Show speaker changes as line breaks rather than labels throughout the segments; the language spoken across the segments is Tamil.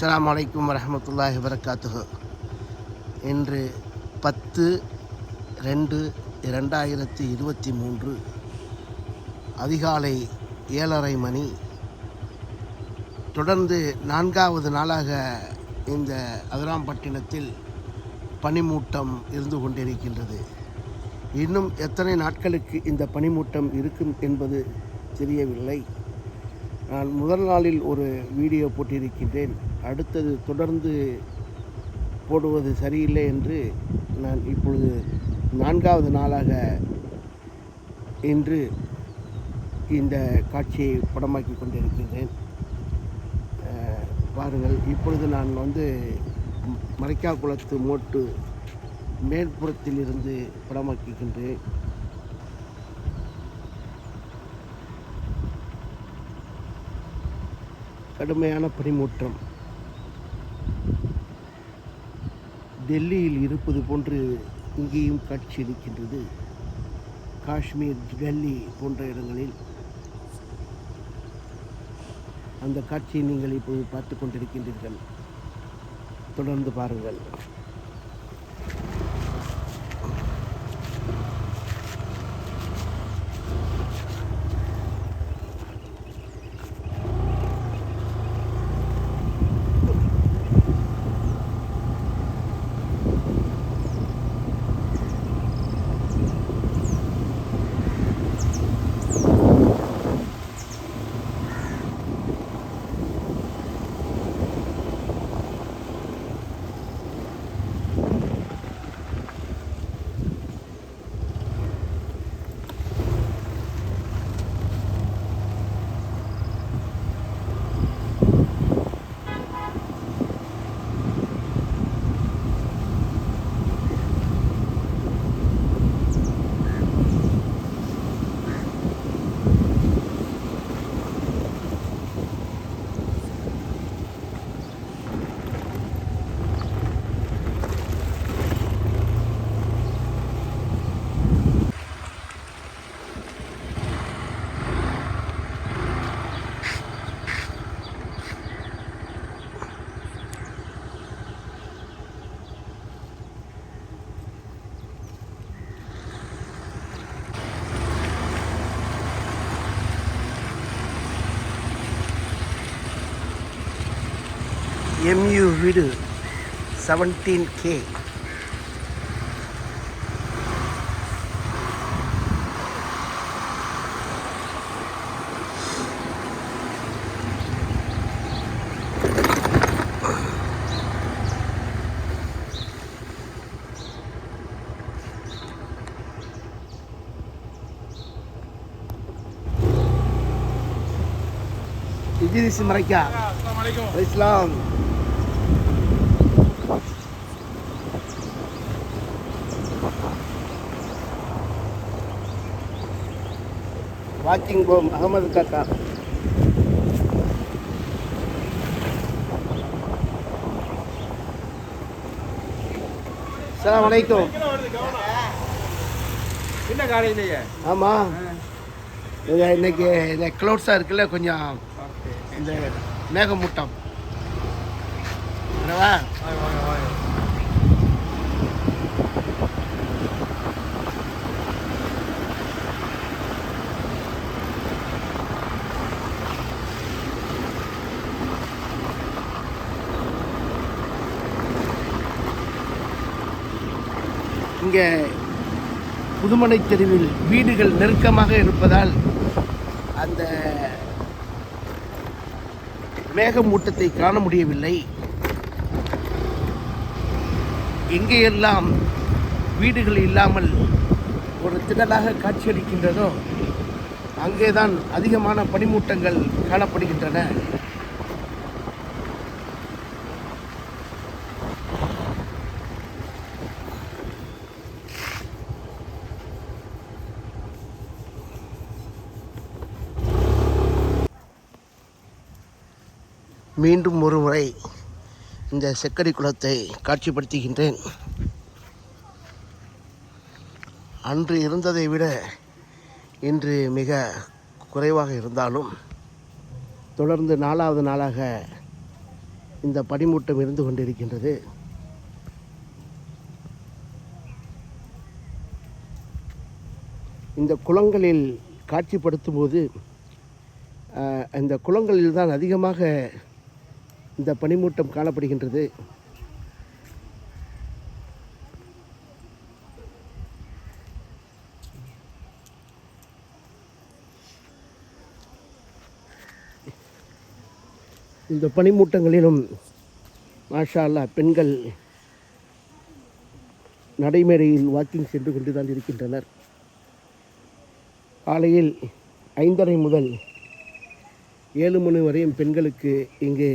அஸ்லாம் வலைக்கம் வரஹ்மத்துல்லாஹி வரகாத்துகு இன்று பத்து ரெண்டு இரண்டாயிரத்தி இருபத்தி மூன்று அதிகாலை ஏழரை மணி. தொடர்ந்து நான்காவது நாளாக இந்த அதிராம்பட்டினத்தில் பனிமூட்டம் இருந்து கொண்டிருக்கின்றது. இன்னும் எத்தனை நாட்களுக்கு இந்த பனிமூட்டம் இருக்கும் என்பது தெரியவில்லை. நான் முதல் நாளில் ஒரு வீடியோ போட்டிருக்கின்றேன். அடுத்தது தொடர்ந்து போடுவது சரியில்லை என்று நான் இப்பொழுது நான்காவது நாளாக இன்று இந்த காட்சியை படமாக்கி கொண்டிருக்கின்றேன். பாருங்கள் இப்பொழுது நான் வந்து மரைக்கா குளத்து மோட்டு மேற்புறத்தில் இருந்து படமாக்குகின்றேன் கடுமையான பனிமூற்றம். டெல்லியில் இருப்பது போன்று இங்கேயும் காட்சி இருக்கின்றது காஷ்மீர் டெல்லி போன்ற இடங்களில். அந்த காட்சியை நீங்கள் இப்போது பார்த்து கொண்டிருக்கின்றீர்கள். தொடர்ந்து பாருங்கள். எம்யூ வீடு செவன்டீன் கே இஜிரிஸ் மறைக்கா? இஸ்லாம் வாக்கிங் போம் அகமது காக்கா. அஸ்ஸலாமு அலைக்கும்.
என்ன காலையிலேயே
ஆமாம் இன்னைக்கு இந்த க்ளவுட்ஸாக இருக்குல்ல கொஞ்சம் இந்த மேகமூட்டம். இங்கே புதுமனை தெருவில் வீடுகள் நெருக்கமாக இருப்பதால் அந்த மேகமூட்டத்தை காண முடியவில்லை. எங்கேயெல்லாம் வீடுகள் இல்லாமல் ஒரு திடலாக காட்சியளிக்கின்றதோ அங்கேதான் அதிகமான பனிமூட்டங்கள் காணப்படுகின்றன. மீண்டும் ஒரு முறை இந்த செக்கடி குளத்தை காட்சிப்படுத்துகின்றேன். அன்று இருந்ததை விட இன்று மிக குறைவாக இருந்தாலும் தொடர்ந்து நாலாவது நாளாக இந்த பனிமூட்டம் இருந்து கொண்டிருக்கின்றது. இந்த குளங்களில் காட்சிப்படுத்தும் போது இந்த குளங்களில் தான் அதிகமாக இந்த பனிமூட்டம் காணப்படுகின்றது. இந்த பனிமூட்டங்களிலும் மாஷா பெண்கள் நடைமேடையில் வாக்கிங் சென்று கொண்டு தான் இருக்கின்றனர். காலையில் ஐந்தரை முதல் ஏழு மணி வரையும் பெண்களுக்கு இங்கே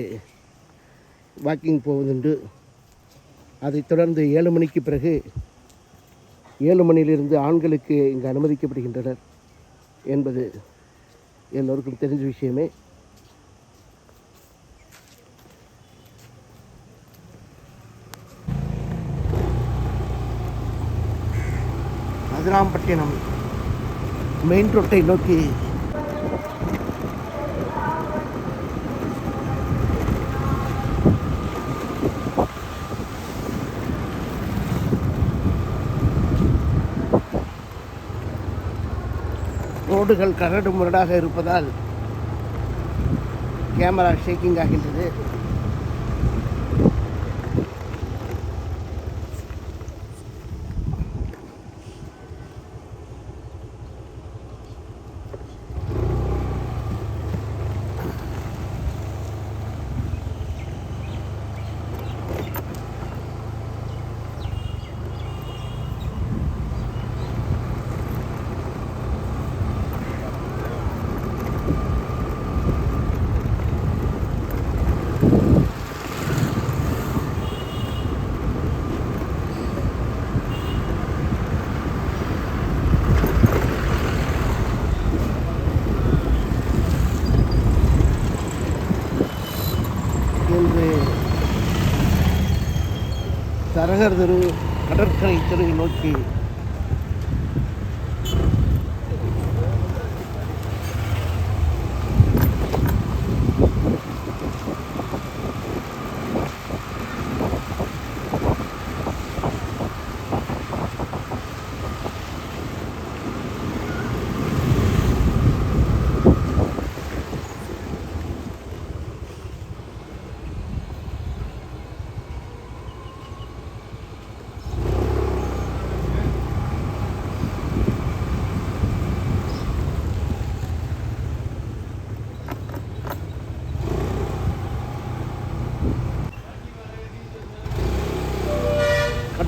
வாக்கிங் போவதுண்டு. அதைத் தொடர்ந்து ஏழு மணிக்கு பிறகு ஏழு மணியிலிருந்து ஆண்களுக்கு இங்கு அனுமதிக்கப்படுகின்றனர் என்பது எல்லோருக்கும் தெரிஞ்ச விஷயமே. அதிராம்பட்டினம் மெயின் ரோட்டை நோக்கி ரோடுகள் கரடு முரடாக இருப்பதால் கேமரா ஷேக்கிங் ஆகின்றது இன்று தரகர் தெரு கடற்கரை தெருவை நோக்கி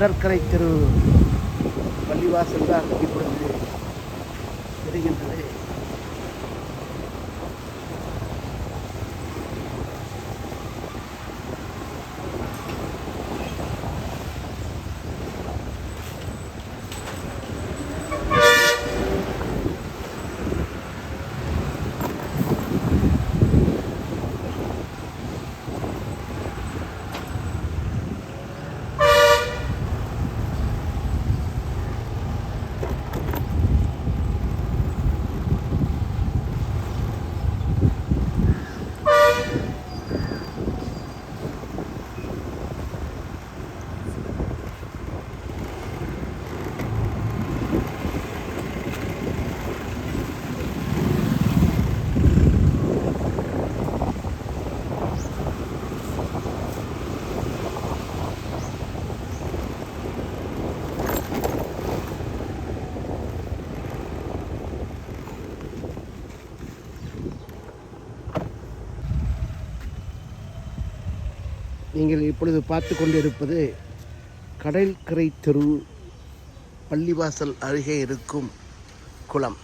கடற்கரை தெரு பள்ளிவாசல் தான் இப்பொழுது தெரிகின்றது. நீங்கள் இப்பொழுது பார்த்து கொண்டிருப்பது கடற்கரை தெரு பள்ளிவாசல் அருகே இருக்கும் குளம்.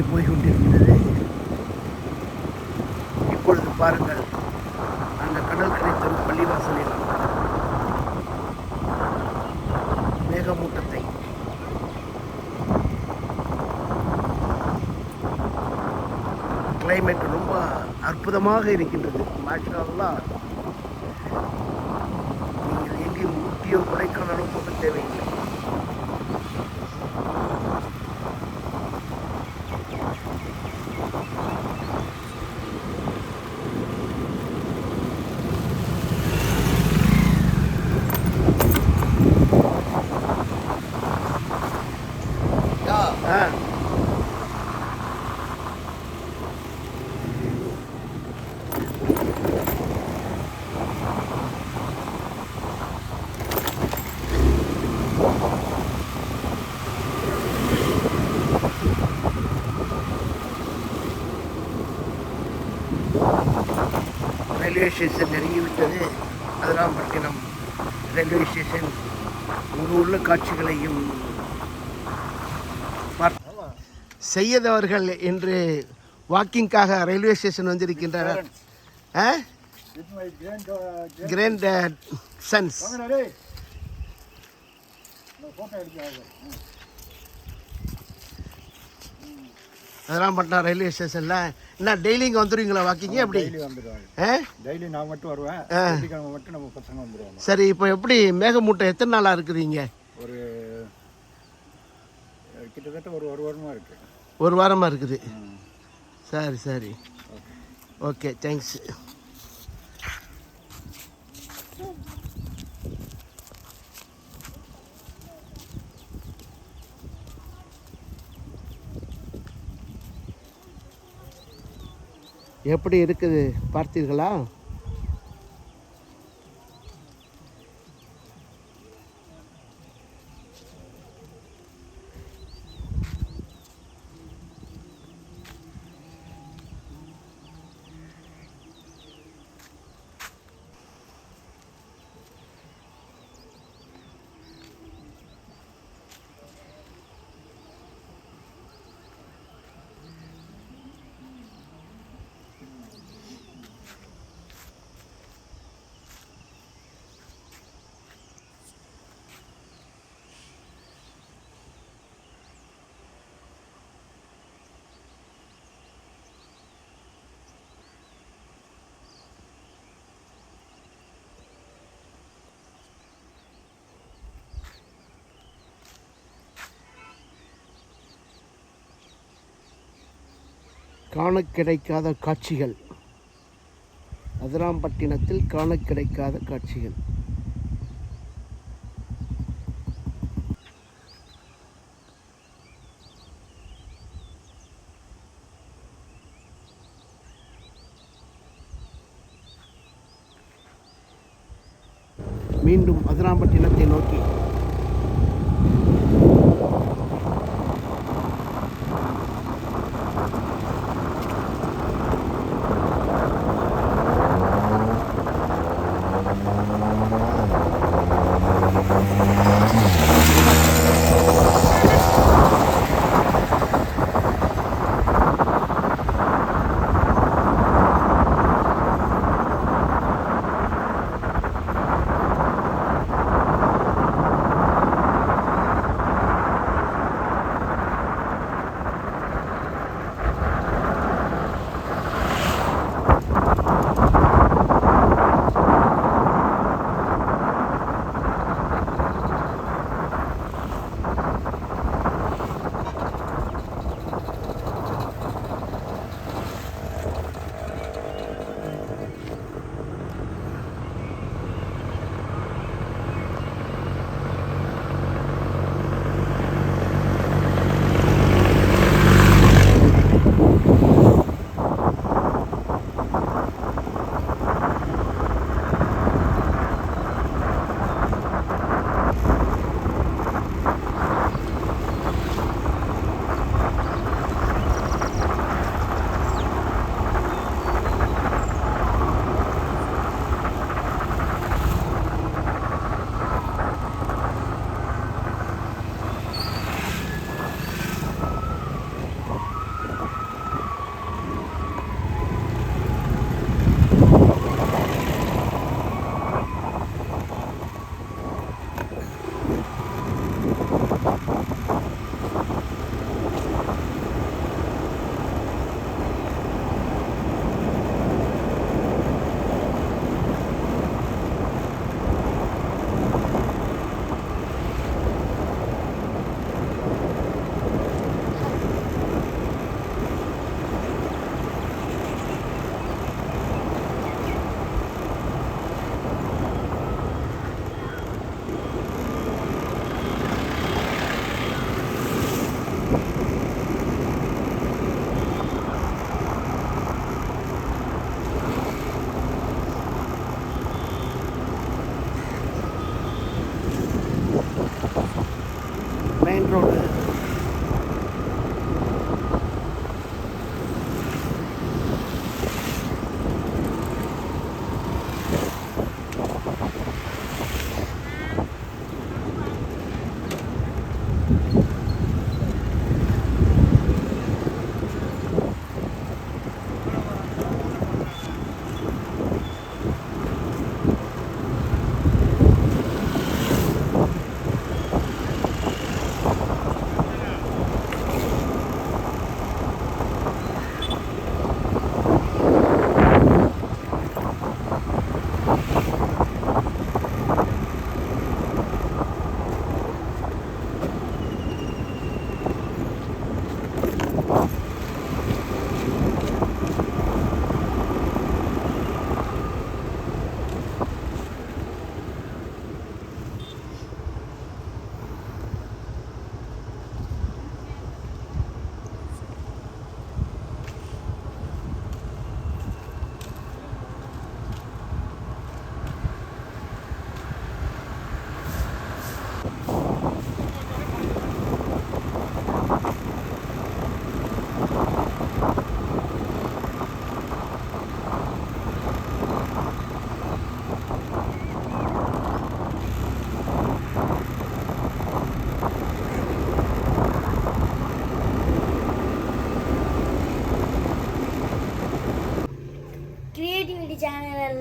வண்டி போய் கொண்டிருக்கிறது இப்பொழுது பாருங்கள் அந்த கடற்கரை தெரு பள்ளிவாசலில் மேகமூட்டத்தை. கிளைமேட் ரொம்ப அற்புதமாக இருக்கின்றது. மாஷால்லா நீங்கள் எங்கேயும் ஊட்டியோ கொடைக்கானலோ போக தேவையில்லை. ரயில்வே ஸ்டேஷன் நெருங்கிவிட்டது அதிராம்பட்டினம் ரயில்வே ஸ்டேஷன் ஒரு உள்ள காட்சிகளையும் செய்யதவர்கள் என்று இன்று வாக்கிங்காக ரயில்வே ஸ்டேஷன் வந்திருக்கின்றனர். ஆ?
With
சன்ஸ்
எடுக்க
அதிராம்பட்டினம் ரயில்வே ஸ்டேஷனில் என்ன டெய்லி இங்கே வந்துடுவீங்களா வாக்கிங்க எப்படி?
டெய்லி நான் மட்டும் வருவேன். மட்டும் நம்ம பசங்க வந்துடுவாங்க
சரி இப்போ எப்படி மேகமூட்டம் எத்தனை நாளாக இருக்குறீங்க?
ஒரு கிட்டத்தட்ட ஒரு ஒரு வாரமாக இருக்கு.
ஒரு வாரமாக இருக்குது. சரி சரி. ஓகே. தேங்க்ஸ் எப்படி இருக்குது? பார்த்தீர்களா? காண கிடைக்காத காட்சிகள். அதிராம்பட்டினத்தில் காண கிடைக்காத காட்சிகள். மீண்டும் அதிராம்பட்டினத்தை நோக்கி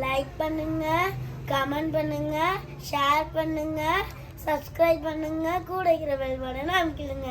லைக் பண்ணுங்க கமெண்ட் பண்ணுங்க ஷேர் பண்ணுங்க சப்ஸ்கிரைப் பண்ணுங்க. கூட இருக்கிற பெல் பட்டனை அமைக்கிடுங்க.